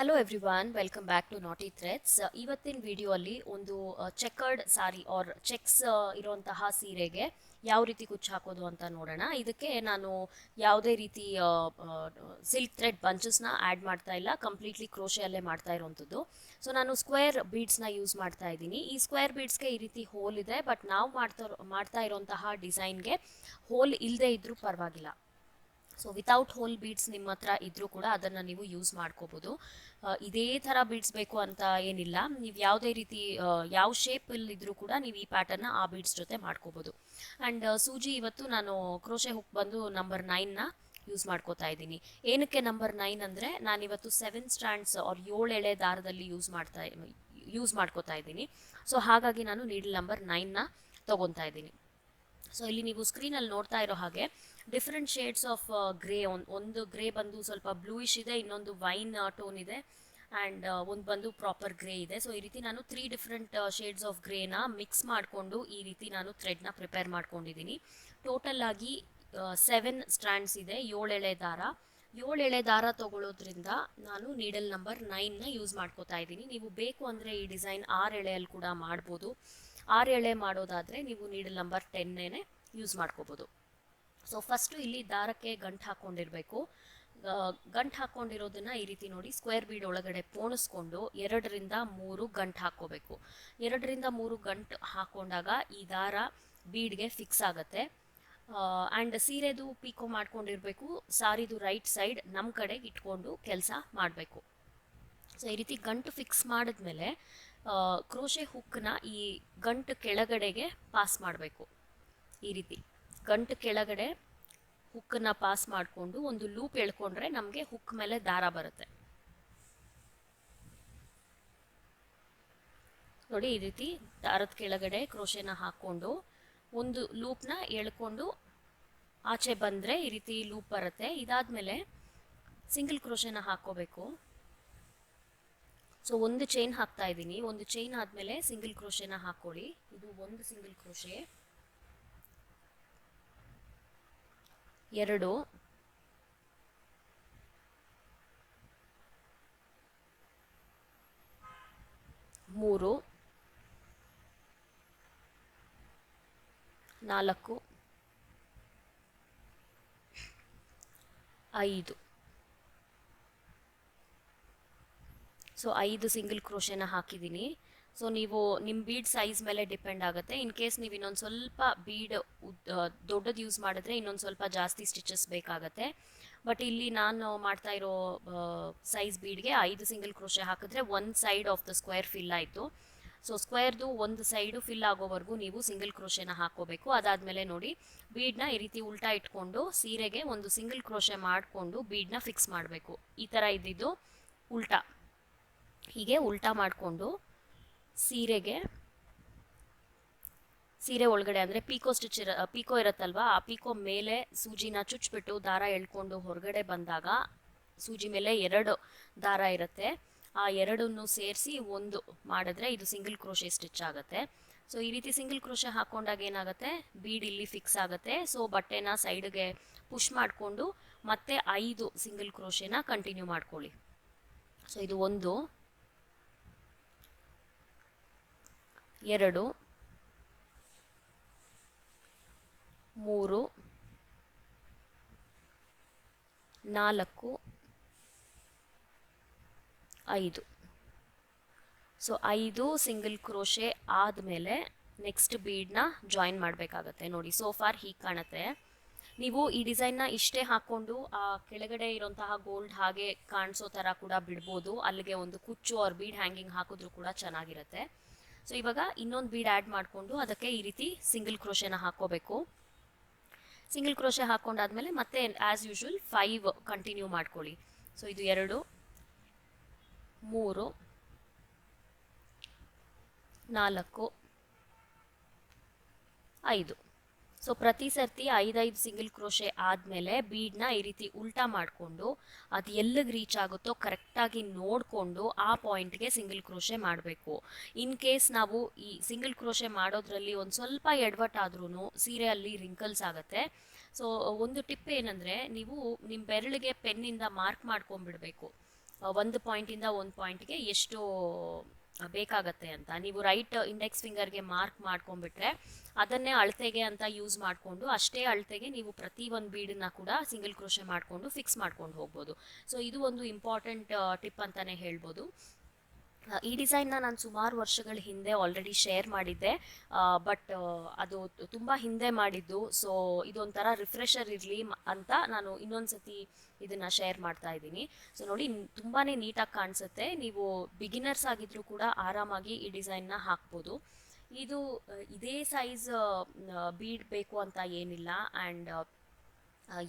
Hello everyone welcome back to Naati threads ಇವತ್ತಿನ video ಅಲ್ಲಿ ಒಂದು ಚೆಕರ್ಡ್ ಸಾರಿ ಆರ್ ಚೆಕ್ಸ್ ಇರುವಂತಹ ಸೀರೆಗೆ ಯಾವ ರೀತಿ ಕುಚ್ಚು ಹಾಕೋದು ಅಂತ ನೋಡೋಣ. ಇದಕ್ಕೆ ನಾನು ಯಾವುದೇ ರೀತಿ ಸಿಲ್ಕ್ ಥ್ರೆಡ್ ಬಂಚಸ್ನ ಆ್ಯಡ್ ಮಾಡ್ತಾ ಇಲ್ಲ. ಕಂಪ್ಲೀಟ್ಲಿ ಕ್ರೋಶೆಯಲ್ಲೇ ಮಾಡ್ತಾ ಇರೋವಂಥದ್ದು. ಸೊ ನಾನು ಸ್ಕ್ವೇರ್ ಬೀಡ್ಸ್ನ ಯೂಸ್ ಮಾಡ್ತಾ ಇದ್ದೀನಿ. ಈ ಸ್ಕ್ವೇರ್ ಬೀಡ್ಸ್ಗೆ ಈ ರೀತಿ ಹೋಲ್ ಇದೆ ಬಟ್ ನಾವು ಮಾಡ್ತಾ ಮಾಡ್ತಾ ಇರೋಂತಹ ಡಿಸೈನ್ಗೆ ಹೋಲ್ ಇಲ್ಲದೆ ಇದ್ರೂ ಪರವಾಗಿಲ್ಲ. ಸೊ ವಿತೌಟ್ ಹೋಲ್ ಬೀಡ್ಸ್ ನಿಮ್ಮ ಹತ್ರ ಇದ್ರೂ ಕೂಡ ಅದನ್ನು ನೀವು ಯೂಸ್ ಮಾಡ್ಕೋಬೋದು. ಇದೇ ಥರ ಬೀಡ್ಸ್ ಬೇಕು ಅಂತ ಏನಿಲ್ಲ. ನೀವು ಯಾವುದೇ ರೀತಿ ಯಾವ ಯಾವ ಶೇಪಲ್ಲಿ ಇದ್ರೂ ಕೂಡ ನೀವು ಈ ಪ್ಯಾಟರ್ನ ಆ ಬೀಡ್ಸ್ ಜೊತೆ ಮಾಡ್ಕೋಬೋದು. ಆ್ಯಂಡ್ ಸೂಜಿ ಇವತ್ತು ನಾನು ಕ್ರೋಶೆ ಹುಕ್ ಬಂದು ನಂಬರ್ ನೈನ್ನ ಯೂಸ್ ಮಾಡ್ಕೋತಾ ಇದ್ದೀನಿ. ಏನಕ್ಕೆ ನಂಬರ್ ನೈನ್ ಅಂದರೆ ನಾನಿವತ್ತು ಸೆವೆನ್ ಸ್ಟ್ಯಾಂಡ್ಸ್ ಅವ್ರ ಏಳು ಎಳೆ ದಾರದಲ್ಲಿ ಯೂಸ್ ಮಾಡ್ತಾ ಯೂಸ್ ಮಾಡ್ಕೋತಾ ಇದ್ದೀನಿ. ಸೊ ಹಾಗಾಗಿ ನಾನು ನೀಡಲ್ ನಂಬರ್ ನೈನ್ನ ತೊಗೊತಾ ಇದ್ದೀನಿ. ಸೊ ಇಲ್ಲಿ ನೀವು ಸ್ಕ್ರೀನಲ್ಲಿ ನೋಡ್ತಾ ಇರೋ ಹಾಗೆ ಡಿಫ್ರೆಂಟ್ ಶೇಡ್ಸ್ ಆಫ್ ಗ್ರೇ ಒಂದು ಗ್ರೇ ಬಂದು ಸ್ವಲ್ಪ ಬ್ಲೂಯಿಶ್ ಇದೆ, ಇನ್ನೊಂದು ವೈನ್ ಟೋನ್ ಇದೆ ಆ್ಯಂಡ್ ಒಂದು ಬಂದು ಪ್ರಾಪರ್ ಗ್ರೇ ಇದೆ. ಸೊ ಈ ರೀತಿ ನಾನು ತ್ರೀ ಡಿಫ್ರೆಂಟ್ ಶೇಡ್ಸ್ ಆಫ್ ಗ್ರೇನ ಮಿಕ್ಸ್ ಮಾಡಿಕೊಂಡು ಈ ರೀತಿ ನಾನು ಥ್ರೆಡ್ನ ಪ್ರಿಪೇರ್ ಮಾಡ್ಕೊಂಡಿದ್ದೀನಿ. ಟೋಟಲ್ ಆಗಿ ಸೆವೆನ್ ಸ್ಟ್ಯಾಂಡ್ಸ್ ಇದೆ, ಏಳು ಎಳೆ ದಾರ. ಏಳು ಎಳೆ ದಾರ ತಗೊಳ್ಳೋದ್ರಿಂದ ನಾನು ನೀಡಲ್ ನಂಬರ್ ನೈನ್ನ ಯೂಸ್ ಮಾಡ್ಕೋತಾ ಇದ್ದೀನಿ. ನೀವು ಬೇಕು ಅಂದರೆ ಈ ಡಿಸೈನ್ ಆರು ಎಳೆಯಲ್ಲಿ ಕೂಡ ಮಾಡ್ಬೋದು. ಆರು ಎಳೆ ಮಾಡೋದಾದರೆ ನೀವು ನೀಡಲ್ ನಂಬರ್ ಟೆನ್ನೇ ಯೂಸ್ ಮಾಡ್ಕೋಬೋದು. ಸೊ ಫಸ್ಟು ಇಲ್ಲಿ ದಾರಕ್ಕೆ ಗಂಟು ಹಾಕ್ಕೊಂಡಿರಬೇಕು ಗಂಟು ಹಾಕ್ಕೊಂಡಿರೋದನ್ನ ಈ ರೀತಿ ನೋಡಿ ಸ್ಕ್ವೇರ್ ಬೀಡ್ ಒಳಗಡೆ ಪೋಣಿಸ್ಕೊಂಡು ಎರಡರಿಂದ ಮೂರು ಗಂಟು ಹಾಕ್ಕೋಬೇಕು. ಎರಡರಿಂದ ಮೂರು ಗಂಟು ಹಾಕ್ಕೊಂಡಾಗ ಈ ದಾರ ಬೀಡ್ಗೆ ಫಿಕ್ಸ್ ಆಗುತ್ತೆ. ಆ್ಯಂಡ್ ಸೀರೆದು ಪೀಕೋ ಮಾಡ್ಕೊಂಡಿರಬೇಕು. ಸಾರಿದು ರೈಟ್ ಸೈಡ್ ನಮ್ಮ ಕಡೆ ಇಟ್ಕೊಂಡು ಕೆಲಸ ಮಾಡಬೇಕು. ಸೊ ಈ ರೀತಿ ಗಂಟು ಫಿಕ್ಸ್ ಮಾಡಿದ್ಮೇಲೆ ಕ್ರೋಶೆ ಹುಕ್ನ ಈ ಗಂಟು ಕೆಳಗಡೆಗೆ ಪಾಸ್ ಮಾಡಬೇಕು. ಈ ರೀತಿ. ಗಂಟು ಕೆಳಗಡೆ ಹುಕ್ಕನ್ನ ಪಾಸ್ ಮಾಡಿಕೊಂಡು ಒಂದು ಲೂಪ್ ಎಳ್ಕೊಂಡ್ರೆ ನಮಗೆ ಹುಕ್ ಮೇಲೆ ದಾರ ಬರುತ್ತೆ. ನೋಡಿ, ಈ ರೀತಿ ದಾರದ ಕೆಳಗಡೆ ಕ್ರೋಶೆನ ಹಾಕ್ಕೊಂಡು ಒಂದು ಲೂಪ್ನ ಎಳ್ಕೊಂಡು ಆಚೆ ಬಂದರೆ ಈ ರೀತಿ ಲೂಪ್ ಬರುತ್ತೆ. ಇದಾದಮೇಲೆ ಸಿಂಗಲ್ ಕ್ರೋಶೆನ ಹಾಕ್ಕೋಬೇಕು. ಸೊ ಒಂದು ಚೈನ್ ಹಾಕ್ತಾ ಇದ್ದೀನಿ. ಒಂದು ಚೈನ್ ಆದಮೇಲೆ ಸಿಂಗಲ್ ಕ್ರೋಶೆನ ಹಾಕ್ಕೊಳ್ಳಿ ಇದು ಒಂದು ಸಿಂಗಲ್ ಕ್ರೋಶೆ ಎರಡು. ಮೂರು. ನಾಲ್ಕು. ಐದು. ಸೊ ಐದು ಸಿಂಗಲ್ ಕ್ರೋಶೆನ ಹಾಕಿದ್ದೀನಿ ಸೊ ನೀವು ನಿಮ್ಮ ಬೀಡ್ ಸೈಜ್ ಮೇಲೆ ಡಿಪೆಂಡ್ ಆಗುತ್ತೆ. ಇನ್ ಕೇಸ್ ನೀವು ಇನ್ನೊಂದು ಸ್ವಲ್ಪ ಬೀಡ್ ದೊಡ್ಡದು ಯೂಸ್ ಮಾಡಿದ್ರೆ ಇನ್ನೊಂದು ಸ್ವಲ್ಪ ಜಾಸ್ತಿ ಸ್ಟಿಚಸ್ ಬೇಕಾಗತ್ತೆ. ಬಟ್ ಇಲ್ಲಿ ನಾನು ಮಾಡ್ತಾ ಇರೋ ಸೈಜ್ ಬೀಡ್ಗೆ ಐದು ಸಿಂಗಲ್ ಕ್ರೋಶೆ ಹಾಕಿದ್ರೆ ಒಂದು side of the square fill ಆಯಿತು. ಸೊ ಸ್ಕ್ವೇರ್ದು ಒಂದು ಸೈಡು ಫಿಲ್ ಆಗೋವರೆಗೂ ನೀವು ಸಿಂಗಲ್ ಕ್ರೋಶೆನ ಹಾಕೋಬೇಕು. ಅದಾದಮೇಲೆ ನೋಡಿ ಬೀಡ್ನ ಈ ರೀತಿ ಉಲ್ಟಾ ಇಟ್ಕೊಂಡು ಸೀರೆಗೆ ಒಂದು ಸಿಂಗಲ್ ಕ್ರೋಶೆ ಮಾಡಿಕೊಂಡು ಬೀಡ್ನ ಫಿಕ್ಸ್ ಮಾಡಬೇಕು. ಈ ಥರ ಇದ್ದಿದ್ದು ಉಲ್ಟಾ. ಹೀಗೆ ಉಲ್ಟಾ ಮಾಡಿಕೊಂಡು ಸೀರೆಗೆ, ಸೀರೆ ಒಳಗಡೆ ಅಂದರೆ ಪೀಕೋ ಸ್ಟಿಚ್ ಇರ, ಪೀಕೋ ಇರುತ್ತಲ್ವಾ, ಆ ಪೀಕೋ ಮೇಲೆ ಸೂಜಿನ ಚುಚ್ಚಿಬಿಟ್ಟು ದಾರ ಎಳ್ಕೊಂಡು ಹೊರಗಡೆ ಬಂದಾಗ ಸೂಜಿ ಮೇಲೆ ಎರಡು ದಾರ ಇರುತ್ತೆ. ಆ ಎರಡನ್ನು ಸೇರಿಸಿ ಒಂದು ಮಾಡಿದ್ರೆ ಇದು ಸಿಂಗಲ್ ಕ್ರೋಶೆ ಸ್ಟಿಚ್ ಆಗುತ್ತೆ. ಸೊ, ಈ ರೀತಿ ಸಿಂಗಲ್ ಕ್ರೋಶೆ ಹಾಕ್ಕೊಂಡಾಗ ಏನಾಗುತ್ತೆ? ಬೀಡ್ ಇಲ್ಲಿ ಫಿಕ್ಸ್ ಆಗುತ್ತೆ. ಸೊ, ಬಟ್ಟೆನ ಸೈಡ್ಗೆ ಪುಷ್ ಮಾಡಿಕೊಂಡು ಮತ್ತೆ ಐದು ಸಿಂಗಲ್ ಕ್ರೋಶೆನ ಕಂಟಿನ್ಯೂ ಮಾಡ್ಕೊಳ್ಳಿ. ಸೊ, ಇದು ಒಂದು. ಎರಡು, ಮೂರು, ನಾಲ್ಕು, ಐದು. ಸೊ ಐದು ಸಿಂಗಲ್ ಕ್ರೋಶೆ ಆದಮೇಲೆ ನೆಕ್ಸ್ಟ್ ಬೀಡ್ನ ಜಾಯಿನ್ ಮಾಡಬೇಕಾಗತ್ತೆ ನೋಡಿ. ಸೋ ಫಾರ್ ಹೀಗೆ ಕಾಣುತ್ತೆ. ನೀವು ಈ ಡಿಸೈನ್ನ ಇಷ್ಟೇ ಹಾಕ್ಕೊಂಡು, ಆ ಕೆಳಗಡೆ ಇರೋಂತಹ ಗೋಲ್ಡ್ ಹಾಗೆ ಕಾಣಿಸೋ ಥರ ಕೂಡ ಬಿಡ್ಬೋದು. ಅಲ್ಲಿಗೆ ಒಂದು ಕುಚ್ಚು ಅವ್ರ ಬೀಡ್ ಹ್ಯಾಂಗಿಂಗ್ ಹಾಕಿದ್ರು ಕೂಡ ಚೆನ್ನಾಗಿರುತ್ತೆ. ಸೊ ಇವಾಗ ಇನ್ನೊಂದು ಬೀಡ್ ಆ್ಯಡ್ ಮಾಡಿಕೊಂಡು ಅದಕ್ಕೆ ಈ ರೀತಿ ಸಿಂಗಲ್ ಕ್ರೋಶೆನ ಹಾಕ್ಕೋಬೇಕು. ಸಿಂಗಲ್ ಕ್ರೋಶೆ ಹಾಕ್ಕೊಂಡಾದ್ಮೇಲೆ ಮತ್ತೆ ಆ್ಯಸ್ ಯೂಶುವಲ್ ಫೈವ್ ಕಂಟಿನ್ಯೂ ಮಾಡ್ಕೊಳ್ಳಿ. ಸೊ ಇದು ಎರಡು, ಮೂರು, ನಾಲ್ಕು, ಐದು. ಸೊ ಪ್ರತಿ ಸರ್ತಿ ಐದೈದು ಸಿಂಗಲ್ ಕ್ರೋಶೆ ಆದಮೇಲೆ ಬೀಡ್ನ ಈ ರೀತಿ ಉಲ್ಟಾ ಮಾಡಿಕೊಂಡು ಅದು ಎಲ್ಲಿಗೆ ರೀಚ್ ಆಗುತ್ತೋ ಕರೆಕ್ಟಾಗಿ ನೋಡಿಕೊಂಡು ಆ ಪಾಯಿಂಟ್ಗೆ ಸಿಂಗಲ್ ಕ್ರೋಶೆ ಮಾಡಬೇಕು. ಇನ್ ಕೇಸ್ ನಾವು ಈ ಸಿಂಗಲ್ ಕ್ರೋಶೆ ಮಾಡೋದ್ರಲ್ಲಿ ಒಂದು ಸ್ವಲ್ಪ ಎಡವಟ್ಟಾದ್ರೂ ಸೀರೆಯಲ್ಲಿ ರಿಂಕಲ್ಸ್ ಆಗುತ್ತೆ. ಸೊ ಒಂದು ಟಿಪ್ ಏನಂದರೆ ನೀವು ನಿಮ್ಮ ಬೆರಳಿಗೆ ಪೆನ್ನಿಂದ ಮಾರ್ಕ್ ಮಾಡ್ಕೊಂಡ್ಬಿಡ್ಬೇಕು. ಒಂದು ಪಾಯಿಂಟಿಂದ ಒಂದು ಪಾಯಿಂಟ್ಗೆ ಎಷ್ಟು ಬೇಕಾಗತ್ತೆ ಅಂತ. ನೀವು ರೈಟ್ ಇಂಡೆಕ್ಸ್ ಫಿಂಗರ್ಗೆ ಮಾರ್ಕ್ ಮಾಡ್ಕೊಂಡ್ಬಿಟ್ರೆ ಅದನ್ನೇ ಅಳತೆಗೆ ಅಂತ ಯೂಸ್ ಮಾಡಿಕೊಂಡು ಅಷ್ಟೇ ಅಳತೆಗೆ ನೀವು ಪ್ರತಿ ಒಂದು ಬೀಡನ್ನ ಕೂಡ ಸಿಂಗಲ್ ಕ್ರೋಶೆ ಮಾಡಿಕೊಂಡು ಫಿಕ್ಸ್ ಮಾಡ್ಕೊಂಡು ಹೋಗ್ಬೋದು. ಸೊ ಇದು ಒಂದು ಇಂಪಾರ್ಟೆಂಟ್ ಟಿಪ್ ಅಂತಲೇ ಹೇಳ್ಬೋದು. ಈ ಡಿಸೈನ್ನ ನಾನು ಸುಮಾರು ವರ್ಷಗಳ ಹಿಂದೆ ಆಲ್ರೆಡಿ ಶೇರ್ ಮಾಡಿದ್ದೆ. ಬಟ್ ಅದು ತುಂಬ ಹಿಂದೆ ಮಾಡಿದ್ದು. ಸೊ ಇದೊಂಥರ ರಿಫ್ರೆಶರ್ ಇರಲಿ ಅಂತ ನಾನು ಇನ್ನೊಂದ್ಸತಿ ಇದನ್ನ ಶೇರ್ ಮಾಡ್ತಾ ಇದ್ದೀನಿ. ಸೊ ನೋಡಿ ತುಂಬಾ ನೀಟಾಗಿ ಕಾಣಿಸುತ್ತೆ. ನೀವು ಬಿಗಿನರ್ಸ್ ಆಗಿದ್ರು ಕೂಡ ಆರಾಮಾಗಿ ಈ ಡಿಸೈನ್ನ ಹಾಕ್ಬೋದು. ಇದು ಇದೇ ಸೈಜ್ ಬೀಡ್ ಬೇಕು ಅಂತ ಏನಿಲ್ಲ. ಆ್ಯಂಡ್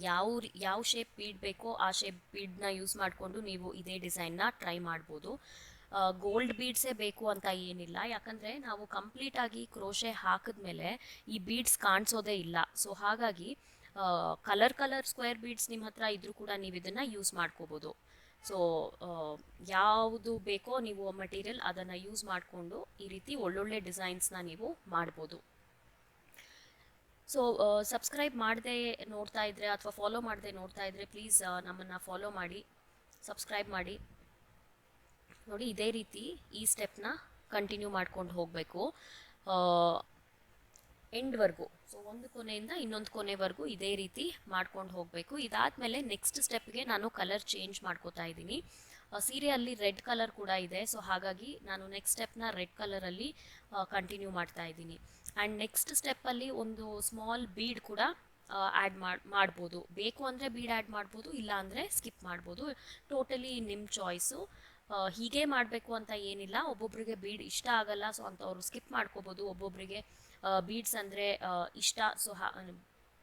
ಯಾವ ಯಾವ ಶೇಪ್ ಬೀಡ್ ಬೇಕೋ ಆ ಶೇಪ್ ಬೀಡ್ನ ಯೂಸ್ ಮಾಡಿಕೊಂಡು ನೀವು ಇದೇ ಡಿಸೈನ್ನ ಟ್ರೈ ಮಾಡ್ಬೋದು. ಗೋಲ್ಡ್ ಬೀಡ್ಸೇ ಬೇಕು ಅಂತ ಏನಿಲ್ಲ. ಯಾಕಂದರೆ ನಾವು ಕಂಪ್ಲೀಟ್ ಆಗಿ ಕ್ರೋಶೆ ಹಾಕಿದ್ಮೇಲೆ ಈ ಬೀಡ್ಸ್ ಕಾಣಿಸೋದೇ ಇಲ್ಲ. ಸೊ ಹಾಗಾಗಿ ಕಲರ್ ಕಲರ್ ಸ್ಕ್ವೇರ್ ಬೀಡ್ಸ್ ನಿಮ್ಮ ಹತ್ರ ಇದ್ರೂ ಕೂಡ ನೀವು ಇದನ್ನು ಯೂಸ್ ಮಾಡ್ಕೋಬೋದು. ಸೊ ಯಾವುದು ಬೇಕೋ ನೀವು ಮಟೀರಿಯಲ್ ಅದನ್ನು ಯೂಸ್ ಮಾಡಿಕೊಂಡು ಈ ರೀತಿ ಒಳ್ಳೊಳ್ಳೆ ಡಿಸೈನ್ಸ್ನ ನೀವು ಮಾಡ್ಬೋದು. ಸೊ ಸಬ್ಸ್ಕ್ರೈಬ್ ಮಾಡದೆ ನೋಡ್ತಾ ಇದ್ರೆ ಅಥವಾ ಫಾಲೋ ಮಾಡದೆ ನೋಡ್ತಾ ಇದ್ರೆ ಪ್ಲೀಸ್ ನಮ್ಮನ್ನು ಫಾಲೋ ಮಾಡಿ ಸಬ್ಸ್ಕ್ರೈಬ್ ಮಾಡಿ. ನೋಡಿ, ಇದೇ ರೀತಿ ಈ ಸ್ಟೆಪ್ನ ಕಂಟಿನ್ಯೂ ಮಾಡ್ಕೊಂಡು ಹೋಗಬೇಕು. ಎಂಡ್ವರೆಗೂ ಸೊ ಒಂದು ಕೊನೆಯಿಂದ ಇನ್ನೊಂದು ಕೊನೆವರೆಗೂ ಇದೇ ರೀತಿ ಮಾಡ್ಕೊಂಡು ಹೋಗಬೇಕು. ಇದಾದಮೇಲೆ ನೆಕ್ಸ್ಟ್ ಸ್ಟೆಪ್ಗೆ ನಾನು ಕಲರ್ ಚೇಂಜ್ ಮಾಡ್ಕೋತಾ ಇದ್ದೀನಿ. ಸೀರೆಯಲ್ಲಿ ರೆಡ್ ಕಲರ್ ಕೂಡ ಇದೆ. ಸೊ ಹಾಗಾಗಿ ನಾನು ನೆಕ್ಸ್ಟ್ ಸ್ಟೆಪ್ನ ರೆಡ್ ಕಲರಲ್ಲಿ ಕಂಟಿನ್ಯೂ ಮಾಡ್ತಾ ಇದ್ದೀನಿ. ಆ್ಯಂಡ್ ನೆಕ್ಸ್ಟ್ ಸ್ಟೆಪ್ಪಲ್ಲಿ ಒಂದು ಸ್ಮಾಲ್ ಬೀಡ್ ಕೂಡ ಆ್ಯಡ್ ಮಾಡಿ, ಮಾಡ್ಬೋದು. ಬೇಕು ಅಂದರೆ ಬೀಡ್ ಆ್ಯಡ್ ಮಾಡ್ಬೋದು, ಇಲ್ಲ ಅಂದರೆ ಸ್ಕಿಪ್ ಮಾಡ್ಬೋದು. ಟೋಟಲಿ ನಿಮ್ಮ ಚಾಯ್ಸು ಹೀಗೆ ಮಾಡಬೇಕು ಅಂತ ಏನಿಲ್ಲ. ಒಬ್ಬೊಬ್ಬರಿಗೆ ಬೀಡ್ ಇಷ್ಟ ಆಗಲ್ಲ ಸೊ ಅಂಥವ್ರು ಸ್ಕಿಪ್ ಮಾಡ್ಕೋಬೋದು. ಒಬ್ಬೊಬ್ಬರಿಗೆ ಬೀಡ್ಸ್ ಅಂದರೆ ಇಷ್ಟ ಸೊ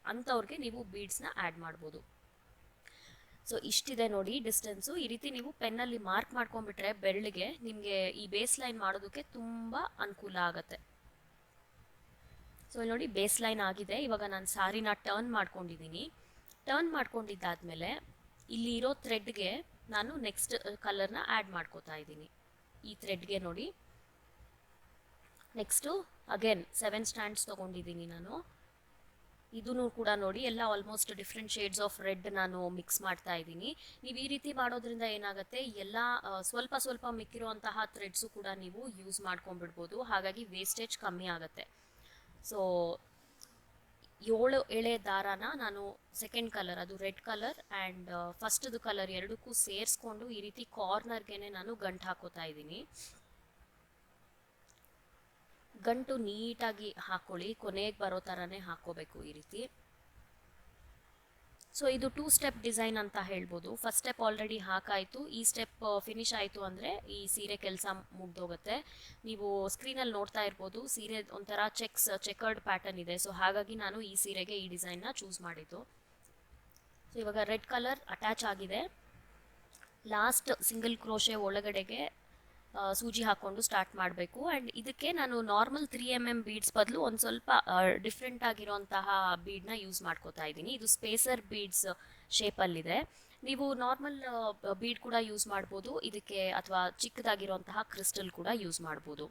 ಅಂಥವ್ರಿಗೆ ನೀವು ಬೀಡ್ಸ್ನ ಆ್ಯಡ್ ಮಾಡ್ಬೋದು. ಸೊ ಇಷ್ಟಿದೆ ನೋಡಿ ಡಿಸ್ಟೆನ್ಸು ಈ ರೀತಿ ನೀವು ಪೆನ್ನಲ್ಲಿ ಮಾರ್ಕ್ ಮಾಡ್ಕೊಂಡ್ಬಿಟ್ರೆ ಬೆರಳಿಗೆ ನಿಮಗೆ ಈ ಬೇಸ್ ಲೈನ್ ಮಾಡೋದಕ್ಕೆ ತುಂಬ ಅನುಕೂಲ ಆಗುತ್ತೆ. ಸೊ ನೋಡಿ ಬೇಸ್ ಲೈನ್ ಆಗಿದೆ. ಇವಾಗ ನಾನು ಸಾರಿನ ಟರ್ನ್ ಮಾಡ್ಕೊಂಡಿದ್ದೀನಿ. ಟರ್ನ್ ಮಾಡ್ಕೊಂಡಿದ್ದಾದ್ಮೇಲೆ ಇಲ್ಲಿ ಇರೋ ಥ್ರೆಡ್ಗೆ ನಾನು ನೆಕ್ಸ್ಟ್ ಕಲರ್ನ ಆ್ಯಡ್ ಮಾಡ್ಕೋತಾ ಇದ್ದೀನಿ. ಈ ಥ್ರೆಡ್ಗೆ ನೋಡಿ. ನೆಕ್ಸ್ಟು ಅಗೇನ್ ಸೆವೆನ್ ಸ್ಟ್ಯಾಂಡ್ಸ್ ತೊಗೊಂಡಿದ್ದೀನಿ ನಾನು. ಇದೂ ಕೂಡ ನೋಡಿ, ಎಲ್ಲ almost different shades of red ನಾನು ಮಿಕ್ಸ್ ಮಾಡ್ತಾ ಇದ್ದೀನಿ. ನೀವು ಈ ರೀತಿ ಮಾಡೋದ್ರಿಂದ ಏನಾಗುತ್ತೆ, ಎಲ್ಲ ಸ್ವಲ್ಪ ಸ್ವಲ್ಪ ಮಿಕ್ಕಿರುವಂತಹ ಥ್ರೆಡ್ಸು ಕೂಡ ನೀವು ಯೂಸ್ ಮಾಡ್ಕೊಂಡ್ಬಿಡ್ಬೋದು. ಹಾಗಾಗಿ ವೇಸ್ಟೇಜ್ ಕಮ್ಮಿ ಆಗುತ್ತೆ. ಸೊ ಏಳು ಎಳೆ ದಾರಾನ ನಾನು ಸೆಕೆಂಡ್ ಕಲರ್ ಅದು ರೆಡ್ ಕಲರ್ ಆ್ಯಂಡ್ ಫಸ್ಟ್ದು ಕಲರ್ ಎರಡಕ್ಕೂ ಸೇರಿಸ್ಕೊಂಡು ಈ ರೀತಿ ಕಾರ್ನರ್ಗೆ ನಾನು ಗಂಟು ಹಾಕೋತಾ ಇದ್ದೀನಿ. ಗಂಟು ನೀಟಾಗಿ ಹಾಕೊಳ್ಳಿ, ಕೊನೆಗೆ ಬರೋ ಥರನೇ ಹಾಕೋಬೇಕು ಈ ರೀತಿ. ಸೊ ಇದು ಟೂ ಸ್ಟೆಪ್ ಡಿಸೈನ್ ಅಂತ ಹೇಳ್ಬೋದು. ಫಸ್ಟ್ ಸ್ಟೆಪ್ ಆಲ್ರೆಡಿ ಹಾಕಾಯಿತು. ಈ ಸ್ಟೆಪ್ ಫಿನಿಶ್ ಆಯಿತು ಅಂದರೆ ಈ ಸೀರೆ ಕೆಲಸ ಮುಗ್ದೋಗುತ್ತೆ. ನೀವು ಸ್ಕ್ರೀನಲ್ಲಿ ನೋಡ್ತಾ ಇರ್ಬೋದು. ಸೀರೆ ಒಂಥರ ಚೆಕ್ಸ್ ಚೆಕರ್ಡ್ ಪ್ಯಾಟರ್ನ್ ಇದೆ. ಸೊ ಹಾಗಾಗಿ ನಾನು ಈ ಸೀರೆಗೆ ಈ ಡಿಸೈನ್ನ ಚೂಸ್ ಮಾಡಿದ್ದು. ಸೊ ಇವಾಗ ರೆಡ್ ಕಲರ್ ಅಟ್ಯಾಚ್ ಆಗಿದೆ. ಲಾಸ್ಟ್ ಸಿಂಗಲ್ ಕ್ರೋಶೆ ಒಳಗಡೆಗೆ ಸೂಜಿ ಹಾಕ್ಕೊಂಡು ಸ್ಟಾರ್ಟ್ ಮಾಡಬೇಕು. ಆ್ಯಂಡ್ ಇದಕ್ಕೆ ನಾನು normal three M M beads ಬದಲು ಒಂದು ಸ್ವಲ್ಪ ಡಿಫ್ರೆಂಟ್ ಆಗಿರೋಂತಹ ಬೀಡ್ನ ಯೂಸ್ ಮಾಡ್ಕೋತಾ ಇದ್ದೀನಿ. ಇದು ಸ್ಪೇಸರ್ ಬೀಡ್ಸ್ ಶೇಪಲ್ಲಿದೆ ನೀವು ನಾರ್ಮಲ್ ಬೀಡ್ ಕೂಡ ಯೂಸ್ ಮಾಡ್ಬೋದು. ಇದಕ್ಕೆ ಅಥವಾ ಚಿಕ್ಕದಾಗಿರೋಂತಹ ಕ್ರಿಸ್ಟಲ್ ಕೂಡ ಯೂಸ್ ಮಾಡ್ಬೋದು.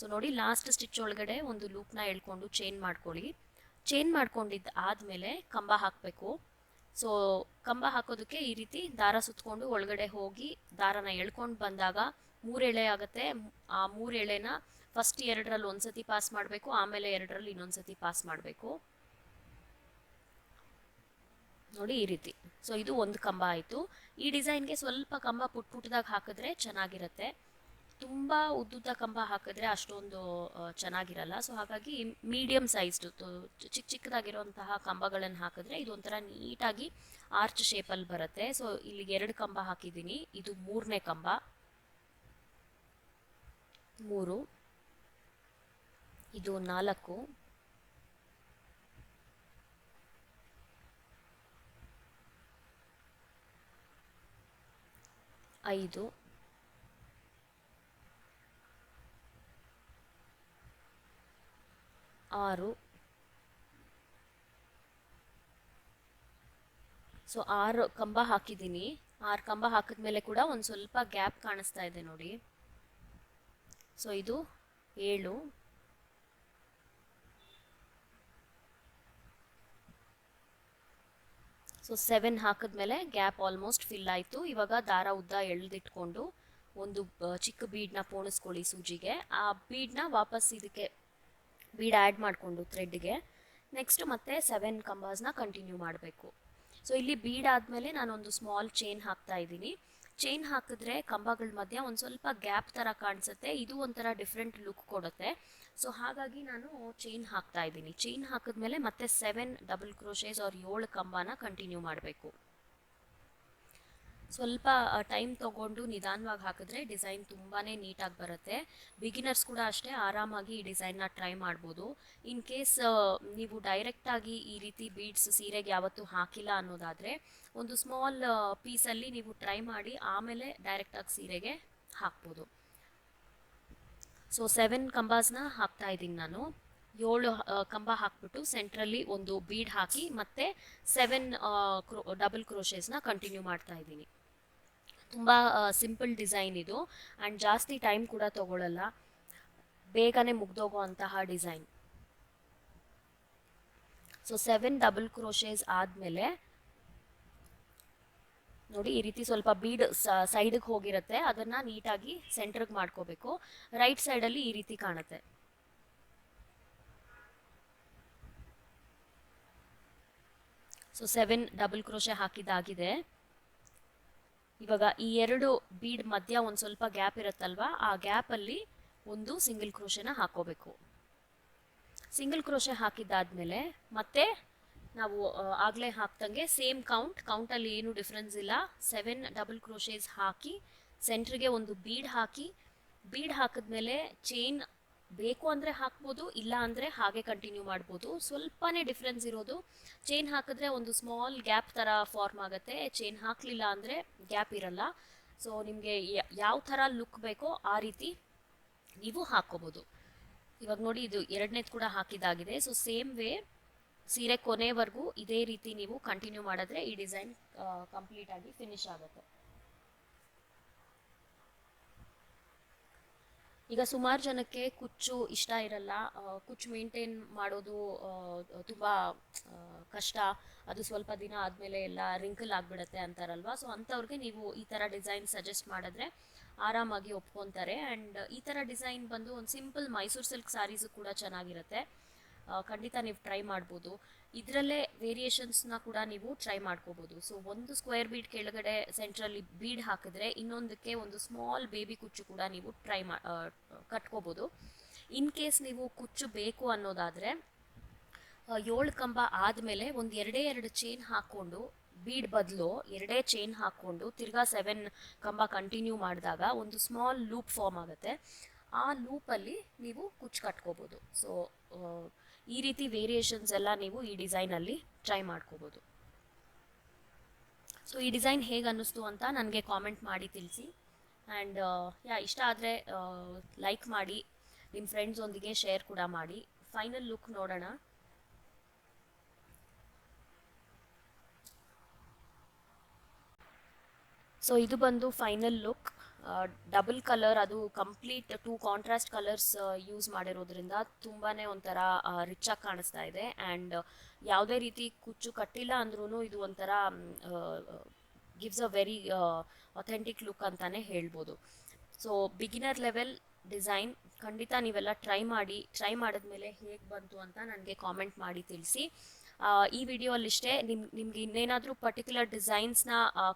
ಸೊ ನೋಡಿ ಲಾಸ್ಟ್ ಸ್ಟಿಚ್ ಒಳಗಡೆ ಒಂದು ಲೂಪ್ನ ಎಳ್ಕೊಂಡು ಚೈನ್ ಮಾಡ್ಕೊಳ್ಳಿ. ಚೈನ್ ಮಾಡ್ಕೊಂಡಿದ್ದು ಆದಮೇಲೆ ಕಂಬ ಹಾಕಬೇಕು. ಸೊ ಕಂಬ ಹಾಕೋದಕ್ಕೆ ಈ ರೀತಿ ದಾರ ಸುತ್ತಕೊಂಡು ಒಳಗಡೆ ಹೋಗಿ ದಾರನ ಎಳ್ಕೊಂಡು ಬಂದಾಗ ಮೂರು ಎಳೆ ಆಗುತ್ತೆ. ಆ ಮೂರು ಎಳೆನ ಫಸ್ಟ್ ಎರಡರಲ್ಲಿ ಒಂದ್ಸತಿ ಪಾಸ್ ಮಾಡಬೇಕು, ಆಮೇಲೆ ಎರಡರಲ್ಲಿ ಇನ್ನೊಂದ್ಸತಿ ಪಾಸ್ ಮಾಡಬೇಕು. ನೋಡಿ ಈ ರೀತಿ. ಸೊ ಇದು ಒಂದು ಕಂಬ ಆಯಿತು. ಈ ಡಿಸೈನ್ಗೆ ಸ್ವಲ್ಪ ಕಂಬ ಪುಟ್ ಪುಟ್ಟದಾಗ ಹಾಕಿದ್ರೆ ಚೆನ್ನಾಗಿರುತ್ತೆ. ತುಂಬ ಉದ್ದುದ್ದ ಕಂಬ ಹಾಕಿದ್ರೆ ಅಷ್ಟೊಂದು ಚೆನ್ನಾಗಿರಲ್ಲ. ಸೊ ಹಾಗಾಗಿ ಮೀಡಿಯಮ್ ಸೈಜ್ದು ಚಿಕ್ಕ ಚಿಕ್ಕದಾಗಿರುವಂತಹ ಕಂಬಗಳನ್ನು ಹಾಕಿದ್ರೆ ಇದು ಒಂಥರ ನೀಟಾಗಿ ಆರ್ಚ್ ಶೇಪಲ್ಲಿ ಬರುತ್ತೆ. ಸೊ ಇಲ್ಲಿಗೆ ಎರಡು ಕಂಬ ಹಾಕಿದ್ದೀನಿ. ಇದು ಮೂರನೇ ಕಂಬ. ಮೂರು, ಇದು ನಾಲ್ಕು, ಐದು, ಆರು. ಸೊ ಆರು ಕಂಬ ಹಾಕಿದ್ದೀನಿ. ಆರು ಕಂಬ ಹಾಕಿದ್ಮೇಲೆ ಕೂಡ ಒಂದು ಸ್ವಲ್ಪ ಗ್ಯಾಪ್ ಕಾಣಿಸ್ತಾ ಇದೆ ನೋಡಿ. ಸೊ ಇದು ಏಳು. ಸೊ ಸೆವೆನ್ ಹಾಕಿದ್ಮೇಲೆ ಗ್ಯಾಪ್ ಆಲ್ಮೋಸ್ಟ್ ಫಿಲ್ ಆಯಿತು. ಇವಾಗ ದಾರ ಉದ್ದ ಎಳೆದಿಟ್ಕೊಂಡು ಒಂದು ಚಿಕ್ಕ ಬೀಡ್ನ ಪೋಣಿಸ್ಕೊಳ್ಳಿ ಸೂಜಿಗೆ. ಆ ಬೀಡ್ನ ವಾಪಸ್ ಇದಕ್ಕೆ ಬೀಡ್ ಆ್ಯಡ್ ಮಾಡಿಕೊಂಡು ಥ್ರೆಡ್ಗೆ ನೆಕ್ಸ್ಟ್ ಮತ್ತೆ ಸೆವೆನ್ ಕಂಬಾಸ್ನ ಕಂಟಿನ್ಯೂ ಮಾಡಬೇಕು. ಸೊ ಇಲ್ಲಿ ಬೀಡ್ ಆದಮೇಲೆ ನಾನೊಂದು ಸ್ಮಾಲ್ ಚೈನ್ ಹಾಕ್ತಾ ಇದ್ದೀನಿ. ಚೈನ್ ಹಾಕಿದ್ರೆ ಕಂಬಗಳ ಮಧ್ಯ ಒಂದು ಸ್ವಲ್ಪ ಗ್ಯಾಪ್ ಥರ ಕಾಣಿಸುತ್ತೆ. ಇದು ಒಂಥರ ಡಿಫ್ರೆಂಟ್ ಲುಕ್ ಕೊಡುತ್ತೆ. ಸೊ ಹಾಗಾಗಿ ನಾನು ಚೈನ್ ಹಾಕ್ತಾ ಇದ್ದೀನಿ. ಚೈನ್ ಹಾಕಿದ್ಮೇಲೆ ಮತ್ತೆ ಸೆವೆನ್ ಡಬಲ್ ಕ್ರೋಶೇಸ್ ಅವ್ರ ಏಳು ಕಂಬನ ಕಂಟಿನ್ಯೂ ಮಾಡಬೇಕು. ಸ್ವಲ್ಪ ಟೈಮ್ ತಗೊಂಡು ನಿಧಾನವಾಗಿ ಹಾಕಿದ್ರೆ ಡಿಸೈನ್ ತುಂಬಾ ನೀಟಾಗಿ ಬರುತ್ತೆ. ಬಿಗಿನರ್ಸ್ ಕೂಡ ಅಷ್ಟೇ ಆರಾಮಾಗಿ ಈ ಡಿಸೈನ್ನ ಟ್ರೈ ಮಾಡ್ಬೋದು. ಇನ್ ಕೇಸ್ ನೀವು ಡೈರೆಕ್ಟಾಗಿ ಈ ರೀತಿ ಬೀಡ್ಸ್ ಸೀರೆಗೆ ಯಾವತ್ತೂ ಹಾಕಿಲ್ಲ ಅನ್ನೋದಾದರೆ, ಒಂದು ಸ್ಮಾಲ್ ಪೀಸಲ್ಲಿ ನೀವು ಟ್ರೈ ಮಾಡಿ ಆಮೇಲೆ ಡೈರೆಕ್ಟಾಗಿ ಸೀರೆಗೆ ಹಾಕ್ಬೋದು. ಸೊ ಸೆವೆನ್ ಕಂಬಾಸ್ನ ಹಾಕ್ತಾ ಇದ್ದೀನಿ ನಾನು. ಏಳು ಕಂಬ ಹಾಕ್ಬಿಟ್ಟು ಸೆಂಟ್ರಲ್ಲಿ ಒಂದು ಬೀಡ್ ಹಾಕಿ ಮತ್ತೆ ಸೆವೆನ್ ಡಬಲ್ ಕ್ರೋಶೇಸ್ನ ಕಂಟಿನ್ಯೂ ಮಾಡ್ತಾ ಇದ್ದೀನಿ. ತುಂಬ ಸಿಂಪಲ್ ಡಿಸೈನ್ ಇದು. ಆ್ಯಂಡ್ ಜಾಸ್ತಿ ಟೈಮ್ ಕೂಡ ತಗೊಳ್ಳಲ್ಲ ಬೇಗನೆ ಮುಗ್ದೋಗೋ ಅಂತಹ design so seven double crochets ಆದಮೇಲೆ ನೋಡಿ, ಈ ರೀತಿ ಸ್ವಲ್ಪ ಬೀಡ್ ಸೈಡ್ಗೆ ಹೋಗಿರುತ್ತೆ. ಅದನ್ನ ನೀಟಾಗಿ ಸೆಂಟ್ರಿಗೆ ಮಾಡ್ಕೋಬೇಕು. ರೈಟ್ ಸೈಡಲ್ಲಿ ಈ ರೀತಿ ಕಾಣುತ್ತೆ. ಸೊ ಸೆವೆನ್ ಡಬಲ್ ಕ್ರೋಶೆ ಹಾಕಿದಾಗಿದೆ ಇವಾಗ ಈ ಎರಡು ಬೀಡ್ ಮಧ್ಯ ಒಂದು ಸ್ವಲ್ಪ ಗ್ಯಾಪ್ ಇರುತ್ತಲ್ವಾ, ಆ ಗ್ಯಾಪಲ್ಲಿ ಒಂದು ಸಿಂಗಲ್ ಕ್ರೋಶೆನ ಹಾಕೋಬೇಕು. ಸಿಂಗಲ್ ಕ್ರೋಶೆ ಹಾಕಿದ್ದಾದ್ಮೇಲೆ ಮತ್ತೆ ನಾವು ಆಗಲೇ ಹಾಕ್ದಂಗೆ ಸೇಮ್ ಕೌಂಟ್ ಕೌಂಟಲ್ಲಿ ಏನು ಡಿಫ್ರೆನ್ಸ್ ಇಲ್ಲ. ಸೆವೆನ್ ಡಬಲ್ ಕ್ರೋಶೇಸ್ ಹಾಕಿ ಸೆಂಟ್ರಿಗೆ ಒಂದು ಬೀಡ್ ಹಾಕಿ ಬೀಡ್ ಹಾಕಿದ್ಮೇಲೆ ಚೈನ್ ಬೇಕು ಅಂದರೆ ಹಾಕ್ಬೋದು, ಇಲ್ಲ ಅಂದರೆ ಹಾಗೆ ಕಂಟಿನ್ಯೂ ಮಾಡ್ಬೋದು. ಸ್ವಲ್ಪನೇ ಡಿಫ್ರೆನ್ಸ್ ಇರೋದು ಚೈನ್ ಹಾಕಿದ್ರೆ ಒಂದು ಸ್ಮಾಲ್ ಗ್ಯಾಪ್ ಥರ ಫಾರ್ಮ್ ಆಗುತ್ತೆ. ಚೈನ್ ಹಾಕಲಿಲ್ಲ ಅಂದರೆ ಗ್ಯಾಪ್ ಇರಲ್ಲ. ಸೊ ನಿಮಗೆ ಯಾವ ಥರ ಲುಕ್ ಬೇಕೋ ಆ ರೀತಿ ನೀವು ಹಾಕ್ಕೋಬೋದು. ಇವಾಗ ನೋಡಿ, ಇದು ಎರಡನೇದು ಕೂಡ ಹಾಕಿದಾಗಿದೆ ಸೊ ಸೇಮ್ ವೇ ಸೀರೆ ಕೊನೆವರೆಗೂ ಇದೇ ರೀತಿ ನೀವು ಕಂಟಿನ್ಯೂ ಮಾಡಿದ್ರೆ ಈ ಡಿಸೈನ್ ಕಂಪ್ಲೀಟ್ ಆಗಿ ಫಿನಿಶ್ ಆಗುತ್ತೆ. ಈಗ ಸುಮಾರು ಜನಕ್ಕೆ ಕುಚ್ಚು ಇಷ್ಟ ಇರಲ್ಲ. ಕುಚ್ಚು ಮೇಂಟೈನ್ ಮಾಡೋದು ತುಂಬಾ ಕಷ್ಟ. ಅದು ಸ್ವಲ್ಪ ದಿನ ಆದಮೇಲೆ ಎಲ್ಲ ರಿಂಕಲ್ ಆಗಿಬಿಡುತ್ತೆ ಅಂತಾರಲ್ವಾ? ಸೊ ಅಂಥವ್ರಿಗೆ ನೀವು ಈ ಥರ ಡಿಸೈನ್ ಸಜೆಸ್ಟ್ ಮಾಡಿದ್ರೆ ಆರಾಮಾಗಿ ಒಪ್ಕೊತಾರೆ. ಆ್ಯಂಡ್ ಈ ಥರ ಡಿಸೈನ್ ಬಂದು ಒಂದು ಸಿಂಪಲ್ ಮೈಸೂರು ಸಿಲ್ಕ್ ಸ್ಯಾರೀಸು ಕೂಡ ಚೆನ್ನಾಗಿರುತ್ತೆ. ಖಂಡಿತ ನೀವು ಟ್ರೈ ಮಾಡ್ಬೋದು. ಇದರಲ್ಲೇ ವೇರಿಯೇಷನ್ಸ್ನ ಕೂಡ ನೀವು ಟ್ರೈ ಮಾಡ್ಕೋಬೋದು. ಸೊ ಒಂದು ಸ್ಕ್ವೇರ್ ಬೀಡ್ ಕೆಳಗಡೆ ಸೆಂಟ್ರಲ್ಲಿ ಬೀಡ್ ಹಾಕಿದ್ರೆ ಇನ್ನೊಂದಕ್ಕೆ ಒಂದು ಸ್ಮಾಲ್ ಬೇಬಿ ಕುಚ್ಚು ಕೂಡ ನೀವು ಟ್ರೈ ಮಾ ಕಟ್ಕೋಬೋದು. ಇನ್ ಕೇಸ್ ನೀವು ಕುಚ್ಚು ಬೇಕು ಅನ್ನೋದಾದರೆ ಏಳು ಕಂಬ ಆದಮೇಲೆ ಒಂದು ಎರಡೇ ಎರಡು ಚೈನ್ ಹಾಕ್ಕೊಂಡು ಬೀಡ್ ಬದಲು ಎರಡೇ ಚೈನ್ ಹಾಕ್ಕೊಂಡು ತಿರ್ಗಾ ಸೆವೆನ್ ಕಂಬ ಕಂಟಿನ್ಯೂ ಮಾಡಿದಾಗ ಒಂದು ಸ್ಮಾಲ್ ಲೂಪ್ ಫಾರ್ಮ್ ಆಗುತ್ತೆ. ಆ ಲೂಪಲ್ಲಿ ನೀವು ಕುಚ್ಚು ಕಟ್ಕೋಬೋದು. ಸೊ ಈ ರೀತಿ ವೇರಿಯೇಷನ್ಸ್ ಎಲ್ಲ ನೀವು ಈ ಡಿಸೈನಲ್ಲಿ ಟ್ರೈ ಮಾಡ್ಕೋಬೋದು. ಸೊ ಈ ಡಿಸೈನ್ ಹೇಗೆ ಅನ್ನಿಸ್ತು ಅಂತ ನನಗೆ ಕಾಮೆಂಟ್ ಮಾಡಿ ತಿಳಿಸಿ. ಆ್ಯಂಡ್ ಯಾ ಇಷ್ಟ ಆದರೆ ಲೈಕ್ ಮಾಡಿ ನಿಮ್ಮ ಫ್ರೆಂಡ್ಸೊಂದಿಗೆ ಶೇರ್ ಕೂಡ ಮಾಡಿ. ಫೈನಲ್ ಲುಕ್ ನೋಡೋಣ. ಸೊ ಇದು ಬಂದು ಫೈನಲ್ ಲುಕ್ ಡಬಲ್ ಕಲರ್ ಅದು complete two contrast colours use ಮಾಡಿರೋದ್ರಿಂದ ತುಂಬಾ ಒಂಥರ ರಿಚ್ ಆಗಿ ಕಾಣಿಸ್ತಾ ಇದೆ. ಆ್ಯಂಡ್ ಯಾವುದೇ ರೀತಿ ಕುಚ್ಚು ಕಟ್ಟಿಲ್ಲ ಅಂದ್ರೂ ಇದು ಒಂಥರ gives a very authentic look ಅಂತಾನೆ ಹೇಳ್ಬೋದು. ಸೊ ಬಿಗಿನರ್ ಲೆವೆಲ್ ಡಿಸೈನ್ ಖಂಡಿತ ನೀವೆಲ್ಲ ಟ್ರೈ ಮಾಡಿ ಟ್ರೈ ಮಾಡಿದ್ಮೇಲೆ ಹೇಗೆ ಬಂತು ಅಂತ ನನಗೆ ಕಾಮೆಂಟ್ ಮಾಡಿ ತಿಳಿಸಿ. ಈ ವಿಡಿಯೋ ಅಲ್ಲಿಷ್ಟೇ ನಿಮ್, ನಿಮ್ಗೆ ಇನ್ನೇನಾದರೂ ಪರ್ಟಿಕ್ಯುಲರ್ ಡಿಸೈನ್ಸ್ನ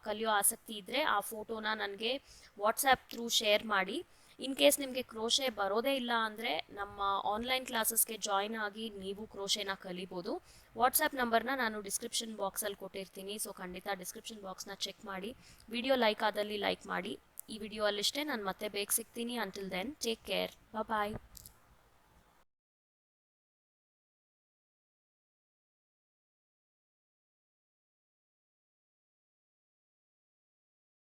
ಕಲಿಯೋ ಆಸಕ್ತಿ ಇದ್ದರೆ ಆ ಫೋಟೋನ ನನಗೆ ವಾಟ್ಸ್ಆ್ಯಪ್ ಥ್ರೂ ಶೇರ್ ಮಾಡಿ. ಇನ್ ಕೇಸ್ ನಿಮಗೆ ಕ್ರೋಶೆ ಬರೋದೇ ಇಲ್ಲ ಅಂದರೆ ನಮ್ಮ ಆನ್ಲೈನ್ ಕ್ಲಾಸಸ್ಗೆ ಜಾಯ್ನ್ ಆಗಿ ನೀವು ಕ್ರೋಶೆನ ಕಲಿಬೋದು. ವಾಟ್ಸಪ್ ನಂಬರ್ನ ನಾನು ಡಿಸ್ಕ್ರಿಪ್ಷನ್ ಬಾಕ್ಸಲ್ಲಿ ಕೊಟ್ಟಿರ್ತೀನಿ ಸೊ ಖಂಡಿತ ಡಿಸ್ಕ್ರಿಪ್ಷನ್ ಬಾಕ್ಸ್ನ ಚೆಕ್ ಮಾಡಿ. ವಿಡಿಯೋ ಲೈಕ್ ಆದಲ್ಲಿ ಲೈಕ್ ಮಾಡಿ. ಈ ವಿಡಿಯೋ ಅಲ್ಲಿಷ್ಟೇ ನಾನು ಮತ್ತೆ ಬೇಗ ಸಿಗ್ತೀನಿ. Until then take care bye